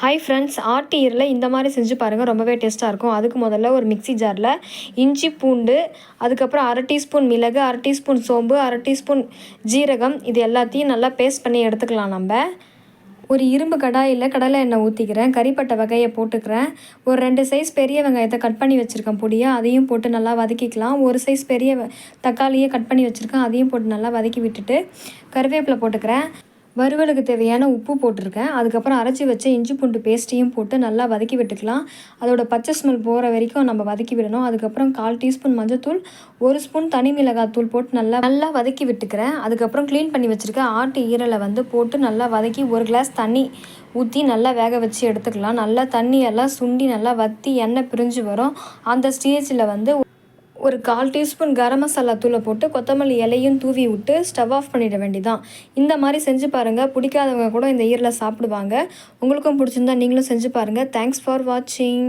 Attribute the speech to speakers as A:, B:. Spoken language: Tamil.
A: ஹாய் ஃப்ரெண்ட்ஸ் ஆட்டு ஈரலில் இந்த மாதிரி செஞ்சு பாருங்கள் ரொம்பவே டேஸ்ட்டாக இருக்கும். அதுக்கு முதல்ல ஒரு மிக்ஸி ஜாரில் இஞ்சி பூண்டு அதுக்கப்புறம் அரை டீஸ்பூன் மிளகு அரை டீஸ்பூன் சோம்பு அரை டீஸ்பூன் ஜீரகம் இது எல்லாத்தையும் நல்லா பேஸ்ட் பண்ணி எடுத்துக்கலாம் நம்ம. ஒரு இரும்பு கடாயில் கடலை எண்ணெய் ஊற்றிக்கிறேன் கறிப்பட்டை வகையை போட்டுக்கிறேன். ஒரு ரெண்டு சைஸ் பெரிய வெங்காயத்தை கட் பண்ணி வச்சுருக்கேன் பொடியாக அதையும் போட்டு நல்லா வதக்கிக்கலாம். ஒரு சைஸ் பெரிய தக்காளியை கட் பண்ணி வச்சுருக்கேன் அதையும் போட்டு நல்லா வதக்கி விட்டுட்டு கருவேப்பிலை போட்டுக்கிறேன். வறுவலுக்கு தேவையான உப்பு போட்டிருக்கேன். அதுக்கப்புறம் அரைச்சி வச்ச இஞ்சி பூண்டு பேஸ்ட்டையும் போட்டு நல்லா வதக்கி விட்டுக்கலாம். அதோட பச்சை ஸ்மெல் போகிற வரைக்கும் நம்ம வதக்கி விடணும். அதுக்கப்புறம் கால் டீஸ்பூன் மஞ்சத்தூள் ஒரு ஸ்பூன் தனி மிளகாய் தூள் போட்டு நல்லா நல்லா வதக்கி விட்டுக்கிறேன். அதுக்கப்புறம் க்ளீன் பண்ணி வச்சுருக்க ஆட்டு ஈரலை வந்து போட்டு நல்லா வதக்கி ஒரு கிளாஸ் தண்ணி ஊற்றி நல்லா வேக வச்சு எடுத்துக்கலாம். நல்லா தண்ணியெல்லாம் சுண்டி நல்லா வற்றி எண்ணெய் பிரிஞ்சு வரும். அந்த ஸ்டேஜில் வந்து ஒரு கால் டீஸ்பூன் கரம் மசாலா தூளை போட்டு கொத்தமல்லி இலையும் தூவி விட்டு ஸ்டவ் ஆஃப் பண்ணிட வேண்டிதான். இந்த மாதிரி செஞ்சு பாருங்கள் பிடிக்காதவங்க கூட இந்த இயரில் சாப்பிடுவாங்க. உங்களுக்கும் பிடிச்சிருந்தா நீங்களும் செஞ்சு பாருங்கள் தேங்க்ஸ் ஃபார் வாட்சிங்